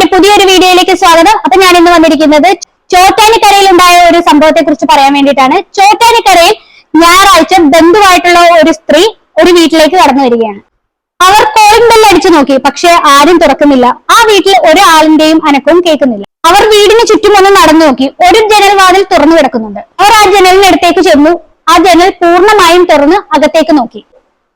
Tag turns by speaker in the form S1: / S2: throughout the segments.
S1: എന്റെ പുതിയൊരു വീഡിയോയിലേക്ക് സ്വാഗതം. അപ്പൊ ഞാൻ ഇന്ന് വന്നിരിക്കുന്നത് ചോറ്റാനിക്കരയിൽ ഉണ്ടായ ഒരു സംഭവത്തെ കുറിച്ച് പറയാൻ വേണ്ടിയിട്ടാണ്. ചോറ്റാനിക്കരയിൽ ഞായറാഴ്ച ബന്ധുവായിട്ടുള്ള ഒരു സ്ത്രീ ഒരു വീട്ടിലേക്ക് കടന്നു വരികയാണ്. അവർ കോളിംഗ് ബെൽ അടിച്ചു നോക്കി പക്ഷെ ആരും തുറക്കുന്നില്ല. ആ വീട്ടിൽ ഒരാളിന്റെയും അനക്കവും കേൾക്കുന്നില്ല. അവർ വീടിന് ചുറ്റും ഒന്ന് നടന്നു നോക്കി ഒരു ജനൽ വാതിൽ തുറന്നു കിടക്കുന്നുണ്ട്. അവർ ആ ജനലിനടുത്തേക്ക് ചെന്നു ആ ജനൽ പൂർണമായും തുറന്ന് അകത്തേക്ക് നോക്കി.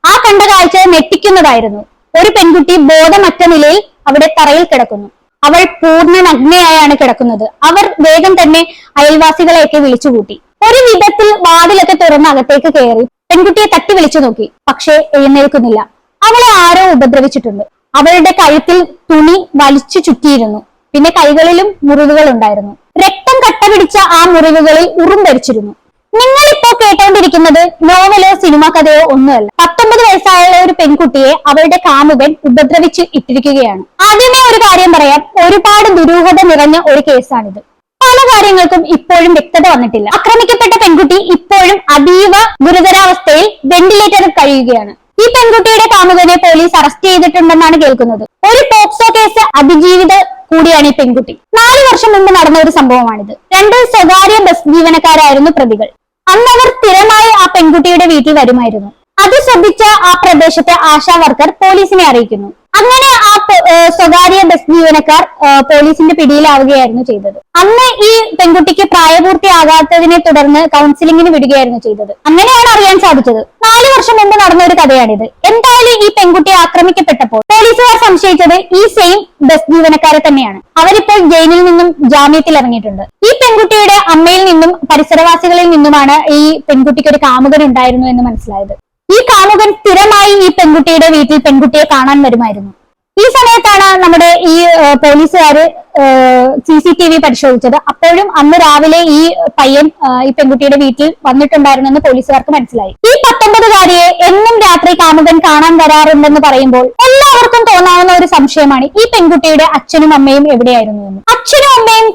S1: ആ കണ്ട കാഴ്ച ഞെട്ടിക്കുന്നതായിരുന്നു. ഒരു പെൺകുട്ടി ബോധമറ്റ നിലയിൽ അവിടെ തറയിൽ കിടക്കുന്നു. അവൾ പൂർണ നഗ്നയായാണ് കിടക്കുന്നത്. അവർ വേഗം തന്നെ അയൽവാസികളെയൊക്കെ വിളിച്ചുകൂട്ടി. ഒരു വിധത്തിൽ വാതിലൊക്കെ തുറന്ന് അകത്തേക്ക് കയറി പെൺകുട്ടിയെ തട്ടി വിളിച്ചു നോക്കി. പക്ഷേ എഴുന്നേൽക്കുന്നില്ല. അവളെ ആരോ ഉപദ്രവിച്ചിട്ടുണ്ട്. അവളുടെ കഴുത്തിൽ തുണി വലിച്ചു ചുറ്റിയിരുന്നു. പിന്നെ കൈകളിലും മുറിവുകൾ ഉണ്ടായിരുന്നു രക്തം കട്ട പിടിച്ച ആ മുറിവുകളിൽ ഉറും ധരിച്ചിരുന്നു നിങ്ങൾ ഇപ്പോൾ കേട്ടോണ്ടിരിക്കുന്നത് നോവലോ സിനിമ കഥയോ ഒന്നുമല്ല. പത്തൊമ്പത് വയസ്സായുള്ള ഒരു പെൺകുട്ടിയെ അവളുടെ കാമുകൻ ഉപദ്രവിച്ച് ഇട്ടിരിക്കുകയാണ്. ആദ്യമേ ഒരു കാര്യം പറയാം. ഒരുപാട് ദുരൂഹത നിറഞ്ഞ ഒരു കേസാണിത്. പല കാര്യങ്ങൾക്കും ഇപ്പോഴും വ്യക്തത വന്നിട്ടില്ല. ആക്രമിക്കപ്പെട്ട പെൺകുട്ടി ഇപ്പോഴും അതീവ ഗുരുതരാവസ്ഥയിൽ വെന്റിലേറ്ററിൽ കഴിയുകയാണ്. ഈ പെൺകുട്ടിയുടെ കാമുകനെ പോലീസ് അറസ്റ്റ് ചെയ്തിട്ടുണ്ടെന്നാണ് കേൾക്കുന്നത്. ഒരു പോക്സോ കേസ് അതിജീവിത കൂടിയാണ് ഈ പെൺകുട്ടി. നാല് വർഷം മുമ്പ് നടന്ന ഒരു സംഭവമാണിത്. രണ്ട് സ്വകാര്യ ബസ് ജീവനക്കാരായിരുന്നു പ്രതികൾ. അന്ന് അവർ സ്ഥിരമായി ആ പെൺകുട്ടിയുടെ വീട്ടിൽ വരുമായിരുന്നു. അത് ശ്രദ്ധിച്ച ആ പ്രദേശത്തെ ആശാ വർക്കർ പോലീസിനെ അറിയിക്കുന്നു. അങ്ങനെ ആ സ്വകാര്യ ബസ് ജീവനക്കാർ പോലീസിന്റെ പിടിയിലാവുകയായിരുന്നു ചെയ്തത്. അന്ന് ഈ പെൺകുട്ടിക്ക് പ്രായപൂർത്തിയാകാത്തതിനെ തുടർന്ന് കൗൺസിലിംഗിന് വിടുകയായിരുന്നു ചെയ്തത്. അങ്ങനെയാണ് അറിയാൻ സാധിച്ചത്. നാല് വർഷം മുമ്പ് നടന്ന ഒരു കഥയാണിത്. എന്തായാലും ഈ പെൺകുട്ടി ആക്രമിക്കപ്പെട്ടപ്പോൾ പോലീസുകാർ സംശയിച്ചത് ഈ സെയിം ബസ് ജീവനക്കാരെ തന്നെയാണ്. അവരിപ്പോൾ ജയിലിൽ നിന്നും ജാമ്യത്തിൽ ഇറങ്ങിയിട്ടുണ്ട് ഈ പെൺകുട്ടിയുടെ അമ്മയിൽ നിന്നും പരിസരവാസികളിൽ നിന്നുമാണ് ഈ പെൺകുട്ടിക്ക് ഒരു കാമുകൻ ഉണ്ടായിരുന്നു എന്ന് മനസ്സിലായത്. ഈ കാമുകൻ സ്ഥിരമായി ഈ പെൺകുട്ടിയുടെ വീട്ടിൽ പെൺകുട്ടിയെ കാണാൻ വരുമായിരുന്നു. ഈ സമയത്താണ് നമ്മുടെ ഈ പോലീസുകാര് സി സി ടി വി പരിശോധിച്ചത്. അപ്പോഴും അന്ന് രാവിലെ ഈ പയ്യൻ ഈ പെൺകുട്ടിയുടെ വീട്ടിൽ വന്നിട്ടുണ്ടായിരുന്നെന്ന് പോലീസുകാർക്ക് മനസ്സിലായി. ഈ പത്തൊമ്പതുകാരിയെ എന്നും രാത്രി കാമുകൻ കാണാൻ വരാറുണ്ടെന്ന് പറയുമ്പോൾ എല്ലാവർക്കും തോന്നാവുന്ന ഒരു സംശയമാണ് ഈ പെൺകുട്ടിയുടെ അച്ഛനും അമ്മയും എവിടെയായിരുന്നു എന്ന്. അച്ഛനും അമ്മയും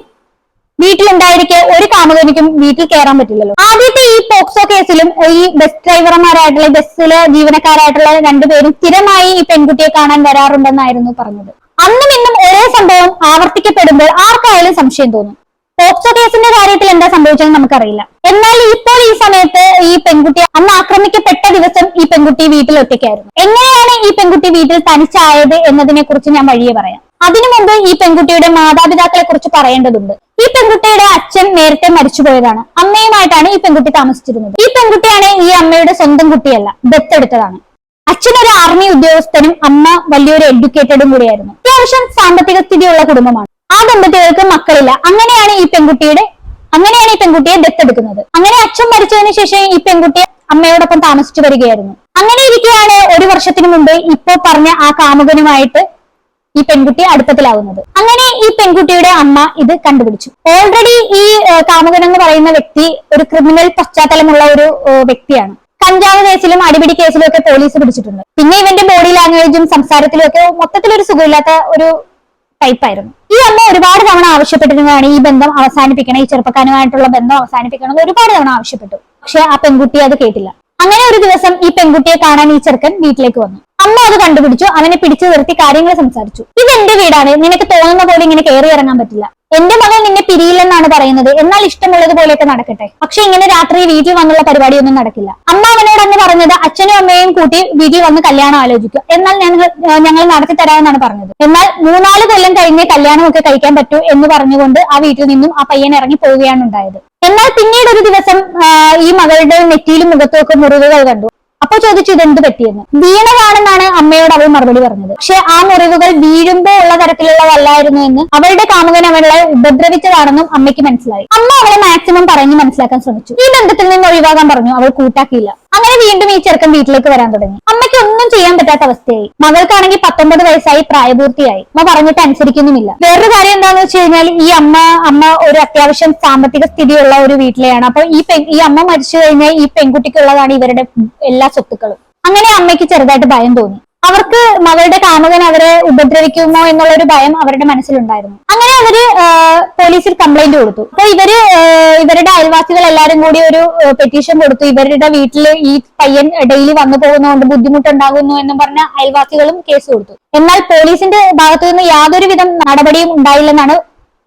S1: വീട്ടിലുണ്ടായിരിക്കെ ഒരു കാമുകനിക്കും വീട്ടിൽ കയറാൻ പറ്റില്ലല്ലോ. ആദ്യത്തെ ഈ പോക്സോ കേസിലും ഈ ബസ് ഡ്രൈവർമാരായിട്ടുള്ള ബസ്സിലെ ജീവനക്കാരായിട്ടുള്ള രണ്ടുപേരും സ്ഥിരമായി ഈ പെൺകുട്ടിയെ കാണാൻ വരാറുണ്ടെന്നായിരുന്നു പറഞ്ഞത്. അന്നും ഇന്നും ഒരേ സംഭവം ആവർത്തിക്കപ്പെടുമ്പോൾ ആർക്കായാലും സംശയം തോന്നും. പോക്സോ കേസിന്റെ കാര്യത്തിൽ എന്താ സംഭവിച്ചതെന്ന് നമുക്കറിയില്ല. എന്നാൽ ഇപ്പോൾ ഈ സമയത്ത് ഈ പെൺകുട്ടി അന്ന് ആക്രമിക്കപ്പെട്ട ദിവസം ഈ പെൺകുട്ടി വീട്ടിൽ ഒറ്റയ്ക്കായിരുന്നു. എങ്ങനെയാണ് ഈ പെൺകുട്ടി വീട്ടിൽ തനിച്ചായത് എന്നതിനെ കുറിച്ച് ഞാൻ വഴിയെ പറയാം. അതിനു മുമ്പ് ഈ പെൺകുട്ടിയുടെ മാതാപിതാക്കളെ കുറിച്ച് പറയേണ്ടതുണ്ട്. ഈ പെൺകുട്ടിയുടെ അച്ഛൻ നേരത്തെ മരിച്ചുപോയതാണ് അമ്മയുമായിട്ടാണ് ഈ പെൺകുട്ടി താമസിച്ചിരുന്നത്. ഈ പെൺകുട്ടിയാണ് ഈ അമ്മയുടെ സ്വന്തം കുട്ടിയല്ല ദത്തെടുത്തതാണ് അച്ഛൻ ഒരു ആർമി ഉദ്യോഗസ്ഥനും അമ്മ വലിയൊരു എഡ്യൂക്കേറ്റഡും കൂടിയായിരുന്നു. അത്യാവശ്യം സാമ്പത്തിക സ്ഥിതിയുള്ള കുടുംബമാണ്. ആ ദമ്പതികൾക്ക് മക്കളില്ല. അങ്ങനെയാണ് ഈ പെൺകുട്ടിയുടെ അങ്ങനെയാണ് ഈ പെൺകുട്ടിയെ ദത്തെടുക്കുന്നത് അങ്ങനെ അച്ഛൻ മരിച്ചതിന് ശേഷം ഈ പെൺകുട്ടിയെ അമ്മയോടൊപ്പം താമസിച്ചു വരികയായിരുന്നു. അങ്ങനെ ഇരിക്കെയാണ് ഒരു വർഷത്തിന് മുമ്പ് ഇപ്പോ പറഞ്ഞ ആ കാമുകനുമായിട്ട് ഈ പെൺകുട്ടി അടുപ്പത്തിലാവുന്നത്. അങ്ങനെ ഈ പെൺകുട്ടിയുടെ അമ്മ ഇത് കണ്ടുപിടിച്ചു. ഓൾറെഡി ഈ കാമുകൻ എന്ന് പറയുന്ന വ്യക്തി ഒരു ക്രിമിനൽ പശ്ചാത്തലമുള്ള ഒരു വ്യക്തിയാണ്. കഞ്ചാവ് കേസിലും അടിപിടി കേസിലും ഒക്കെ പോലീസ് പിടിച്ചിട്ടുണ്ട്. പിന്നെ ഇവന്റെ ബോഡി ലാംഗ്വേജും സംസാരത്തിലും ഒക്കെ മൊത്തത്തിലൊരു സുഖമില്ലാത്ത ഒരു ടൈപ്പായിരുന്നു ഈ അമ്മ ഒരുപാട് തവണ ആവശ്യപ്പെട്ടിരുന്നതാണ് ഈ ബന്ധം അവസാനിപ്പിക്കണം ഈ ചെറുപ്പക്കാരുമായിട്ടുള്ള ബന്ധം അവസാനിപ്പിക്കണം എന്ന് ഒരുപാട് തവണ ആവശ്യപ്പെട്ടു. പക്ഷെ ആ പെൺകുട്ടി അത് കേട്ടില്ല. അങ്ങനെ ഒരു ദിവസം ഈ പെൺകുട്ടിയെ കാണാൻ ഈ ചെറുക്കൻ വീട്ടിലേക്ക് വന്നു. അമ്മ അത് കണ്ടുപിടിച്ചു. അവനെ പിടിച്ചു നിർത്തി കാര്യങ്ങൾ സംസാരിച്ചു. ഇത് എന്റെ വീടാണ്. നിനക്ക് തോന്നുന്ന പോലെ ഇങ്ങനെ കയറി ഇറങ്ങാൻ പറ്റില്ല. എന്റെ മകൻ നിന്നെ പിരിയില്ലെന്നാണ് പറയുന്നത്. എന്നാൽ ഇഷ്ടമുള്ളത് പോലെയൊക്കെ നടക്കട്ടെ. പക്ഷെ ഇങ്ങനെ രാത്രി വീട്ടിൽ വന്നുള്ള പരിപാടിയൊന്നും നടക്കില്ല. അമ്മ അവനോട് അന്ന് പറഞ്ഞത് അച്ഛനും അമ്മയും കൂട്ടി വീട്ടിൽ വന്ന് കല്യാണം ആലോചിക്കുക എന്നാൽ ഞങ്ങൾ ഞങ്ങൾ നടത്തി തരാമെന്നാണ് പറഞ്ഞത്. എന്നാൽ മൂന്നാൽ കൊല്ലം കഴിഞ്ഞേ കല്യാണമൊക്കെ കഴിക്കാൻ പറ്റൂ എന്ന് പറഞ്ഞുകൊണ്ട് ആ വീട്ടിൽ നിന്നും ആ പയ്യൻ ഇറങ്ങി പോവുകയാണ് ഉണ്ടായത്. എന്നാൽ പിന്നീട് ഒരു ദിവസം ഈ മകളുടെ നെറ്റിയിലും മുഖത്തും ഒക്കെ മുറിവുകൾ കണ്ടു. അപ്പൊ ചോദിച്ചു ഇതെന്ത് പറ്റിയെന്ന്. വീണതാണെന്നാണ് അമ്മയോട് അവൾ മറുപടി പറഞ്ഞത്. പക്ഷെ ആ മുറിവുകൾ വീഴുമ്പോ ഉള്ള തരത്തിലുള്ളതല്ലായിരുന്നു എന്ന് അവളുടെ കാമുകൻ അവളെ ഉപദ്രവിച്ചതാണെന്നും അമ്മയ്ക്ക് മനസ്സിലായി. അമ്മ അവളെ മാക്സിമം പറഞ്ഞു മനസ്സിലാക്കാൻ ശ്രമിച്ചു. ഈ ബന്ധത്തിൽ നിന്ന് ഒഴിവാകാൻ പറഞ്ഞു. അവൾ കൂട്ടാക്കിയില്ല. അങ്ങനെ വീണ്ടും ഈ ചെറുക്കൻ വീട്ടിലേക്ക് വരാൻ തുടങ്ങി. അമ്മയ്ക്ക് ഒന്നും ചെയ്യാൻ പറ്റാത്ത അവസ്ഥയായി. മകൾക്കാണെങ്കിൽ പത്തൊമ്പത് വയസ്സായി പ്രായപൂർത്തിയായി. അമ്മ പറഞ്ഞിട്ട് അനുസരിക്കുന്നുമില്ല. വേറൊരു കാര്യം എന്താണെന്ന് വെച്ച് കഴിഞ്ഞാൽ ഈ അമ്മ അമ്മ ഒരു അത്യാവശ്യം സാമ്പത്തിക സ്ഥിതിയുള്ള ഒരു വീട്ടിലെയാണ്. അപ്പൊ ഈ പെ ഈ അമ്മ മരിച്ചു കഴിഞ്ഞാൽ ഈ പെൺകുട്ടിക്കുള്ളതാണ് ഇവരുടെ എല്ലാ സ്വത്തുക്കളും. അങ്ങനെ അമ്മയ്ക്ക് ചെറുതായിട്ട് ഭയം തോന്നി. അവർക്ക് മകളുടെ കാമുകൻ അവരെ ഉപദ്രവിക്കുമോ എന്നുള്ള ഒരു ഭയം അവരുടെ മനസ്സിലുണ്ടായിരുന്നു. അങ്ങനെ അവർ പോലീസിൽ കംപ്ലൈന്റ് കൊടുത്തു. അപ്പൊ ഇവർ ഇവരുടെ അയൽവാസികൾ എല്ലാരും കൂടി ഒരു പെറ്റീഷൻ കൊടുത്തു. ഇവരുടെ വീട്ടിൽ ഈ പയ്യൻ ഡെയിലി വന്നു പോകുന്നതുകൊണ്ട് ബുദ്ധിമുട്ടുണ്ടാകുന്നു എന്നും പറഞ്ഞ അയൽവാസികളും കേസ് കൊടുത്തു. എന്നാൽ പോലീസിന്റെ ഭാഗത്തു നിന്ന് യാതൊരുവിധം നടപടിയും ഉണ്ടായില്ലെന്നാണ്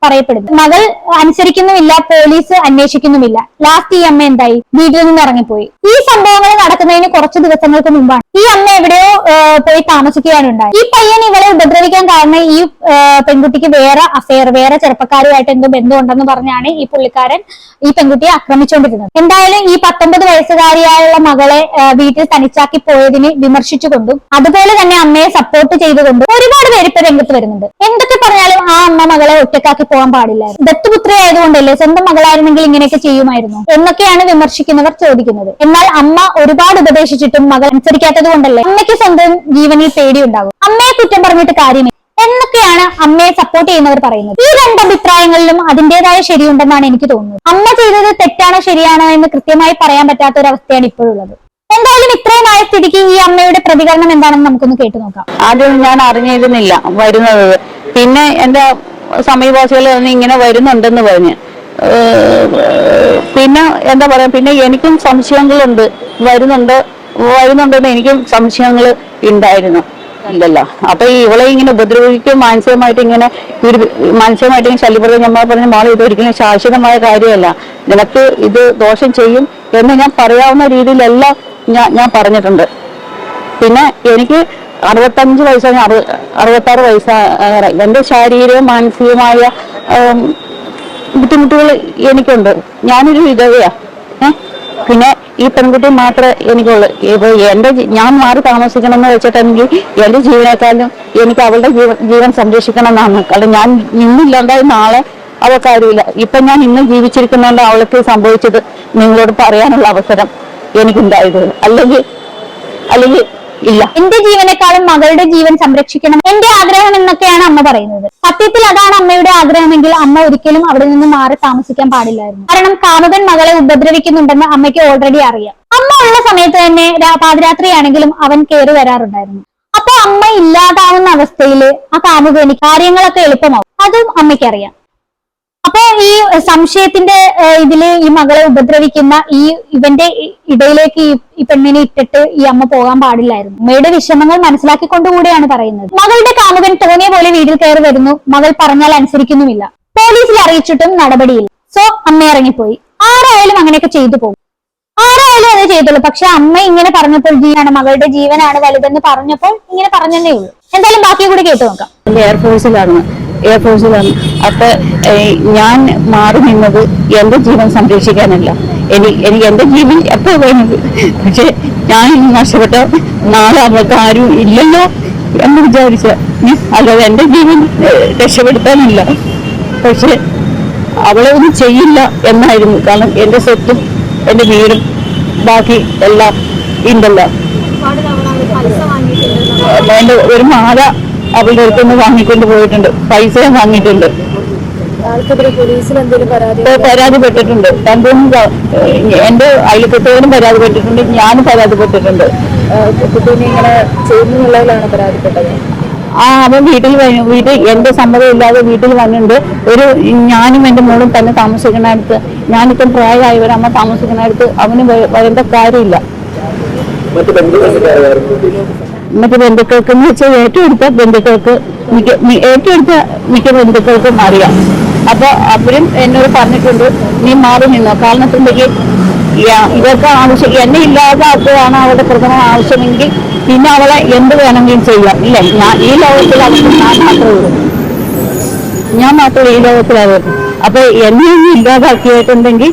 S1: പറയപ്പെടുന്നത്. മകൾ അനുസരിക്കുന്നുമില്ല പോലീസ് അന്വേഷിക്കുന്നുമില്ല. ലാസ്റ്റ് ഈ അമ്മ എന്തായി? വീട്ടിൽ നിന്ന് ഇറങ്ങിപ്പോയി. ഈ സംഭവങ്ങൾ നടക്കുന്നതിന് കുറച്ച് ദിവസങ്ങൾക്ക് മുമ്പാണ്. ഈ അമ്മ എവിടെയോ പോയി താമസിക്കുകയാണ് ഉണ്ടായത്. ഈ പയ്യൻ ഇവളെ ഉപദ്രവിക്കാൻ കാരണം ഈ പെൺകുട്ടിക്ക് വേറെ അഫയർ വേറെ ചെറുപ്പക്കാരുമായിട്ട് എന്തോ ബന്ധമുണ്ടെന്ന് പറഞ്ഞാണ് ഈ പുള്ളിക്കാരൻ ഈ പെൺകുട്ടിയെ ആക്രമിച്ചുകൊണ്ടിരുന്നത്. എന്തായാലും ഈ പത്തൊമ്പത് വയസ്സുകാരിയായുള്ള മകളെ വീട്ടിൽ തനിച്ചാക്കി പോയതിനെ വിമർശിച്ചുകൊണ്ടും അതുപോലെ തന്നെ അമ്മയെ സപ്പോർട്ട് ചെയ്തുകൊണ്ടും ഒരുപാട് പേര് ഇപ്പൊ രംഗത്ത് വരുന്നുണ്ട്. എന്തൊക്കെ പറഞ്ഞാലും ആ അമ്മ മകളെ ഒറ്റക്കാക്കി പോകാൻ പാടില്ലായിരുന്നു. ദത്തുപുത്രി ആയതുകൊണ്ടല്ലേ സ്വന്തം മകളായിരുന്നെങ്കിൽ ഇങ്ങനെയൊക്കെ ചെയ്യുമായിരുന്നു? എന്നൊക്കെയാണ് വിമർശിക്കുന്നവർ ചോദിക്കുന്നത്. എന്നാൽ അമ്മ ഒരുപാട് ഉപദേശിച്ചിട്ടും മകൾ അനുസരിക്കാത്തത് കൊണ്ടല്ലേ അമ്മയ്ക്ക് സ്വന്തം ജീവനിൽ പേടിയുണ്ടാകും. അമ്മയെ കുറ്റം പറഞ്ഞിട്ട് കാര്യമില്ല. എന്നൊക്കെയാണ് അമ്മയെ സപ്പോർട്ട് ചെയ്യുന്നവർ പറയുന്നത്. ഈ രണ്ട് അഭിപ്രായങ്ങളിലും അതിന്റേതായ ശരിയുണ്ടെന്നാണ് എനിക്ക് തോന്നുന്നത്. അമ്മ ചെയ്തത് തെറ്റാണോ ശരിയാണോ എന്ന് കൃത്യമായി പറയാൻ പറ്റാത്ത ഒരു അവസ്ഥയാണ് ഇപ്പോഴുള്ളത്. എന്തായാലും ഇത്രയുമായ സ്ഥിതിക്ക് ഈ അമ്മയുടെ പ്രതികരണം എന്താണെന്ന് നമുക്കൊന്ന് കേട്ടു നോക്കാം.
S2: ആദ്യം ഞാൻ അറിഞ്ഞിരുന്നില്ല വരുന്നത്. പിന്നെ എന്റെ സമീപവാസികൾ ഇങ്ങനെ വരുന്നുണ്ടെന്ന് പറഞ്ഞ്. പിന്നെ എന്താ പറയാ പിന്നെ എനിക്കും സംശയങ്ങളുണ്ട്. വരുന്നുണ്ട് വരുന്നുണ്ടെന്ന് എനിക്കും സംശയങ്ങൾ ഉണ്ടായിരുന്നു. ഇല്ലല്ലോ. അപ്പൊ ഇവളെ ഇങ്ങനെ ഉപദ്രവിക്കും മാനസികമായിട്ട് ഇങ്ങനെ മാനസികമായിട്ട് ഇങ്ങനെ ശല്യപ്പെടുത്തി നമ്മൾ പറഞ്ഞ മോളെ ഇത് ഒരിക്കലും ശാശ്വതമായ കാര്യമല്ല. നിനക്ക് ഇത് ദോഷം ചെയ്യും എന്ന് ഞാൻ പറയാവുന്ന രീതിയിലല്ല ഞാൻ ഞാൻ പറഞ്ഞിട്ടുണ്ട്. പിന്നെ എനിക്ക് അറുപത്തഞ്ച് വയസ്സ് അറു അറുപത്താറ് വയസ്സ് എന്റെ ശാരീരിക മാനസികമായ ബുദ്ധിമുട്ടുകൾ എനിക്കുണ്ട്. ഞാനൊരു വിധവയാ. പിന്നെ ഈ പെൺകുട്ടി മാത്രമേ എനിക്കുള്ളൂ. ഇപ്പൊ എന്റെ ഞാൻ മാറി താമസിക്കണം എന്ന് വെച്ചിട്ടുണ്ടെങ്കിൽ എന്റെ ജീവനേക്കാളും എനിക്ക് അവളുടെ ജീവൻ ജീവൻ സംരക്ഷിക്കണം എന്നാണ് കാരണം ഞാൻ ഇന്നില്ലാണ്ടായി നാളെ അവൾക്കാരുമില്ല ഇപ്പൊ ഞാൻ ഇന്ന് ജീവിച്ചിരിക്കുന്നതുകൊണ്ട് അവൾക്ക് സംഭവിച്ചത് നിങ്ങളോട് പറയാനുള്ള അവസരം എനിക്കുണ്ടായത് അല്ലെങ്കിൽ അല്ലെങ്കിൽ ഇല്ല.
S1: എന്റെ ജീവനേക്കാളും മകളുടെ ജീവൻ സംരക്ഷിക്കണം. എന്റെ ആഗ്രഹം എന്നൊക്കെയാണ് അമ്മ പറയുന്നത്. സത്യത്തിൽ അതാണ് അമ്മയുടെ ആഗ്രഹമെങ്കിൽ അമ്മ ഒരിക്കലും അവിടെ നിന്ന് മാറി താമസിക്കാൻ പാടില്ലായിരുന്നു. കാരണം കാമുകൻ മകളെ ഉപദ്രവിക്കുന്നുണ്ടെന്ന് അമ്മയ്ക്ക് ഓൾറെഡി അറിയാം. അമ്മ ഉള്ള സമയത്ത് തന്നെ പാതിരാത്രിയാണെങ്കിലും അവൻ കയറി വരാറുണ്ടായിരുന്നു. അപ്പൊ അമ്മ ഇല്ലാതാവുന്ന അവസ്ഥയിൽ ആ കാമുകന് കാര്യങ്ങളൊക്കെ എളുപ്പമാവും. അതും അമ്മയ്ക്കറിയാം. അപ്പൊ ഈ സംശയത്തിന്റെ ഇതിൽ ഈ മകളെ ഉപദ്രവിക്കുന്ന ഈ ഇവന്റെ ഇടയിലേക്ക് ഈ ഈ പെണ്ണിനെ ഇട്ടിട്ട് ഈ അമ്മ പോകാൻ പാടില്ലായിരുന്നു. അമ്മയുടെ വിഷമങ്ങൾ മനസ്സിലാക്കിക്കൊണ്ടുകൂടെയാണ് പറയുന്നത്. മകളുടെ കാമുകൻ തോന്നിയ പോലെ വീട്ടിൽ കയറി വരുന്നു. മകൾ പറഞ്ഞാൽ അനുസരിക്കുന്നുമില്ല. പോലീസിൽ അറിയിച്ചിട്ടും നടപടിയില്ല. സോ അമ്മ ഇറങ്ങിപ്പോയി. ആരായാലും അങ്ങനെയൊക്കെ ചെയ്തു പോകും. ആരായാലും അത് ചെയ്തുള്ളൂ. പക്ഷെ അമ്മ ഇങ്ങനെ പറഞ്ഞപ്പോൾ ജീവനാണ് മകളുടെ ജീവനാണ് വലുതെന്ന് പറഞ്ഞപ്പോൾ ഇങ്ങനെ പറഞ്ഞതേ ഉള്ളൂ. എന്തായാലും ബാക്കി കൂടി കേട്ടു നോക്കാം.
S2: എയർഫോഴ്സിലാണ് എയർഫോഴ്സിലാണ് അപ്പൊ ഞാൻ മാറി നിന്നത് എന്റെ ജീവൻ സംരക്ഷിക്കാനല്ല. എനിക്ക് എനിക്ക് എന്റെ ജീവൻ എപ്പോ വേണത് പക്ഷെ ഞാൻ ഇന്ന് നഷ്ടപ്പെട്ട? നാളെ അവർക്ക് ആരും ഇല്ലല്ലോ എന്ന് വിചാരിച്ച അല്ലാതെ എന്റെ ജീവൻ രക്ഷപ്പെടുത്താനില്ല. പക്ഷെ അവളെ ഒന്നും ചെയ്യില്ല എന്നായിരുന്നു. കാരണം എന്റെ സ്വത്തും എന്റെ വീടും ബാക്കി എല്ലാം ഉണ്ടല്ലോ എന്റെ ഒരു മാല അവളുടെ അടുത്തുനിന്ന് വാങ്ങിക്കൊണ്ട് പോയിട്ടുണ്ട്. പൈസയും വാങ്ങിയിട്ടുണ്ട്. പരാതിപ്പെട്ടിട്ടുണ്ട് തന്റെ എന്റെ അയൽക്കത്തോനും പരാതിപ്പെട്ടിട്ടുണ്ട് ഞാനും പരാതിപ്പെട്ടിട്ടുണ്ട്
S3: കുട്ടീനെ ഇങ്ങനെ ചെയ്യുന്നുള്ളതിലാണ് പരാതിപ്പെട്ടത്.
S2: ആ അവൻ വീട്ടിൽ വീട്ടിൽ എന്റെ സമ്മതം ഇല്ലാതെ വീട്ടിൽ വന്നിട്ടുണ്ട്. ഒരു ഞാനും എന്റെ മോളും തന്നെ താമസിക്കുന്നിടത്ത് ഞാനിപ്പം പ്രായമായവർ അമ്മ താമസിക്കുന്നിടത്ത് അവന് വരേണ്ട കാര്യമില്ല. മറ്റു ബന്ധുക്കൾക്ക് എന്ന് വെച്ചാൽ ഏറ്റെടുത്ത ബന്ധുക്കൾക്ക് മിക്ക ഏറ്റെടുത്ത മിക്ക ബന്ധുക്കൾക്കും അറിയാം. അപ്പൊ അവരും എന്നോട് പറഞ്ഞിട്ടുണ്ട് നീ മാറി നിന്നോ. കാരണത്തിന്റെ എന്തെങ്കിൽ ഇവർക്ക് ആവശ്യം എന്നെ ഇല്ലാതാക്കുകയാണ് അവളുടെ പ്രഥമ ആവശ്യമെങ്കിൽ പിന്നെ അവളെ എന്ത് വേണമെങ്കിലും ചെയ്യാം. ഇല്ല ഞാൻ ഈ ലോകത്തിൽ അവർക്ക് ഞാൻ മാത്രമേ ഉള്ളൂ. ഞാൻ മാത്രമേ ഈ ലോകത്തിലാവൂ അപ്പൊ എന്നെ ഇല്ലാതാക്കിയിട്ടുണ്ടെങ്കിൽ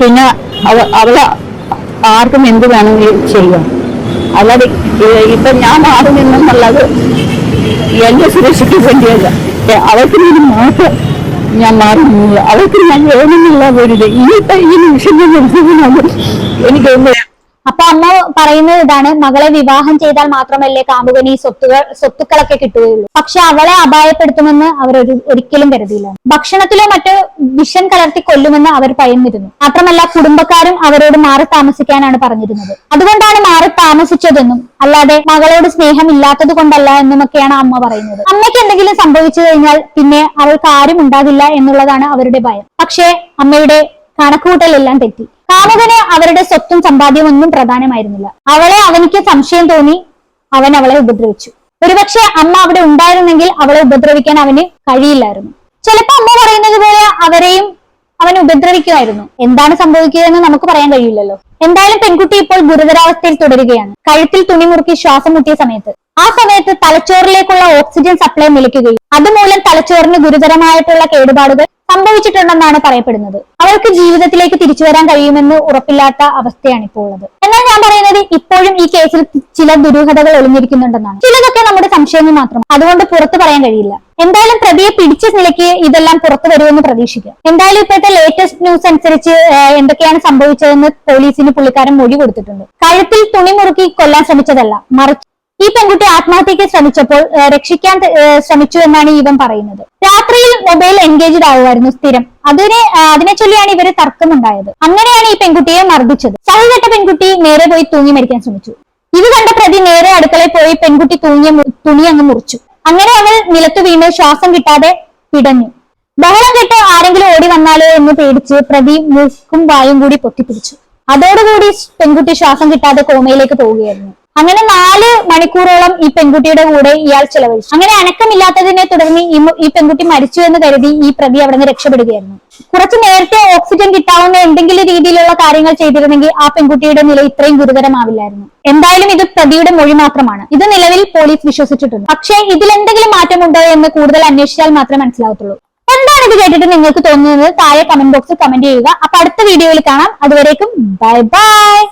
S2: പിന്നെ അവ അവളെ ആർക്കും എന്ത് വേണമെങ്കിലും ചെയ്യാം. അല്ലാതെ ഇപ്പൊ ഞാൻ മാറി നിന്നെന്നുള്ളത് എന്റെ സുരക്ഷയ്ക്ക് വേണ്ടിയല്ല അവർക്ക് വേണ്ടി മാത്രം ഞാൻ മാറി നിന്നത് അവർക്ക് ഞാൻ വേണമെന്നുള്ള ഒരു ഇത്. ഇനിയിപ്പോ ഈ നിമിഷം ഞാൻ എനിക്ക്
S1: അപ്പൊ അമ്മ പറയുന്നത് ഇതാണ് മകളെ വിവാഹം ചെയ്താൽ മാത്രമല്ലേ കാമുകന് ഈ സ്വത്തുകൾ സ്വത്തുക്കളൊക്കെ കിട്ടുകയുള്ളൂ. പക്ഷെ അവളെ അപായപ്പെടുത്തുമെന്ന് അവർ ഒരു- ഒരിക്കലും കരുതിയില്ല. ഭക്ഷണത്തിലോ മറ്റോ വിഷം കലർത്തി കൊല്ലുമെന്ന് അവർ ഭയന്നിരുന്നു. മാത്രമല്ല കുടുംബക്കാരും അവരോട് മാറി താമസിക്കാനാണ് പറഞ്ഞിരുന്നത്. അതുകൊണ്ടാണ് മാറി താമസിച്ചതെന്നും അല്ലാതെ മകളോട് സ്നേഹം ഇല്ലാത്തത് കൊണ്ടല്ല എന്നുമൊക്കെയാണ് അമ്മ പറയുന്നത്. അമ്മയ്ക്ക് എന്തെങ്കിലും സംഭവിച്ചു കഴിഞ്ഞാൽ പിന്നെ അവൾക്ക് ആരും ഉണ്ടാകില്ല എന്നുള്ളതാണ് അവരുടെ ഭയം. പക്ഷേ അമ്മയുടെ കണക്കുകൂട്ടലെല്ലാം തെറ്റി. കാമുകന് അവരുടെ സ്വത്തും സമ്പാദ്യവും ഒന്നും പ്രധാനമായിരുന്നില്ല. അവളെ അവനിക്ക് സംശയം തോന്നി അവൻ അവളെ ഉപദ്രവിച്ചു. ഒരുപക്ഷെ അമ്മ അവിടെ ഉണ്ടായിരുന്നെങ്കിൽ അവളെ ഉപദ്രവിക്കാൻ അവന് കഴിയില്ലായിരുന്നു. ചിലപ്പോ അമ്മ പറയുന്നത് പോലെ അവരെയും അവൻ ഉപദ്രവിക്കുമായിരുന്നു. എന്താണ് സംഭവിക്കുകയെന്ന് നമുക്ക് പറയാൻ കഴിയില്ലല്ലോ. എന്തായാലും പെൺകുട്ടി ഇപ്പോൾ ഗുരുതരാവസ്ഥയിൽ തുടരുകയാണ്. കഴുത്തിൽ തുണി മുറുക്കി ശ്വാസം മുട്ടിയ സമയത്ത് ആ സമയത്ത് തലച്ചോറിലേക്കുള്ള ഓക്സിജൻ സപ്ലൈ നിലയ്ക്കുകയും അതുമൂലം തലച്ചോറിന് ഗുരുതരമായിട്ടുള്ള കേടുപാടുകൾ സംഭവിച്ചിട്ടുണ്ടെന്നാണ് പറയപ്പെടുന്നത്. അവർക്ക് ജീവിതത്തിലേക്ക് തിരിച്ചു വരാൻ കഴിയുമെന്ന് ഉറപ്പില്ലാത്ത അവസ്ഥയാണ് ഇപ്പോൾ ഉള്ളത്. എന്നാൽ ഞാൻ പറയുന്നത് ഇപ്പോഴും ഈ കേസിൽ ചില ദുരൂഹതകൾ ഒളിഞ്ഞിരിക്കുന്നുണ്ടെന്നാണ്. ചിലതൊക്കെ നമ്മുടെ സംശയങ്ങൾ മാത്രം. അതുകൊണ്ട് പുറത്തു പറയാൻ കഴിയില്ല. എന്തായാലും പ്രതിയെ പിടിച്ച നിലയ്ക്ക് ഇതെല്ലാം പുറത്തു വരുമെന്ന് പ്രതീക്ഷിക്കാം. എന്തായാലും ഇപ്പോഴത്തെ ലേറ്റസ്റ്റ് ന്യൂസ് അനുസരിച്ച് എന്തൊക്കെയാണ് സംഭവിച്ചതെന്ന് പോലീസിന് പുള്ളിക്കാരൻ മൊഴി കൊടുത്തിട്ടുണ്ട്. കഴുത്തിൽ തുണി മുറുക്കി കൊല്ലാൻ ശ്രമിച്ചതല്ല മറിച്ച് ഈ പെൺകുട്ടി ആത്മഹത്യക്ക് ശ്രമിച്ചപ്പോൾ രക്ഷിക്കാൻ ശ്രമിച്ചു എന്നാണ് ഇവൻ പറയുന്നത്. രാത്രിയിൽ മൊബൈൽ എൻഗേജ്ഡ് ആവുമായിരുന്നു സ്ഥിരം. അതിനെ അതിനെ ചൊല്ലിയാണ് ഇവർ തർക്കമുണ്ടായത്. അങ്ങനെയാണ് ഈ പെൺകുട്ടിയെ മർദ്ദിച്ചത്. സഹികെട്ട പെൺകുട്ടി നേരെ പോയി തൂങ്ങി മരിക്കാൻ ശ്രമിച്ചു. ഇത് കണ്ട പ്രതി നേരെ അടുക്കളയിൽ പോയി പെൺകുട്ടി തൂങ്ങിയ തുണി അങ്ങ് മുറിച്ചു. അങ്ങനെ അവൾ നിലത്ത് വീണ് ശ്വാസം കിട്ടാതെ പിടഞ്ഞു. ബഹളം കെട്ട് ആരെങ്കിലും ഓടി വന്നാലോ എന്ന് പേടിച്ച് പ്രതി മൂക്കും വായും കൂടി പൊത്തിപ്പിടിച്ചു. അതോടുകൂടി പെൺകുട്ടി ശ്വാസം കിട്ടാതെ കോമയിലേക്ക് പോവുകയായിരുന്നു. അങ്ങനെ നാല് മണിക്കൂറോളം ഈ പെൺകുട്ടിയുടെ കൂടെ ഇയാൾ ചെലവഴിച്ചു. അങ്ങനെ അനക്കമില്ലാത്തതിനെ തുടർന്ന് ഈ പെൺകുട്ടി മരിച്ചു എന്ന് കരുതി ഈ പ്രതി അവിടെ നിന്ന് രക്ഷപ്പെടുകയായിരുന്നു. കുറച്ച് നേരത്തെ ഓക്സിജൻ കിട്ടാവുന്ന എന്തെങ്കിലും രീതിയിലുള്ള കാര്യങ്ങൾ ചെയ്തിരുന്നെങ്കിൽ ആ പെൺകുട്ടിയുടെ നില ഇത്രയും ഗുരുതരമാവില്ലായിരുന്നു. എന്തായാലും ഇത് പ്രതിയുടെ മൊഴി മാത്രമാണ്. ഇത് നിലവിൽ പോലീസ് വിശ്വസിച്ചിട്ടുണ്ട്. പക്ഷേ ഇതിൽ എന്തെങ്കിലും മാറ്റമുണ്ടോ എന്ന് കൂടുതൽ അന്വേഷിച്ചാൽ മാത്രമേ മനസ്സിലാവത്തുള്ളൂ. എന്താണ് ഇത് കേട്ടിട്ട് നിങ്ങൾക്ക് തോന്നുന്നത്? താഴെ കമന്റ് ബോക്സിൽ കമന്റ് ചെയ്യുക. അപ്പൊ അടുത്ത വീഡിയോയിൽ കാണാം. അതുവരേക്കും ബൈ ബൈ.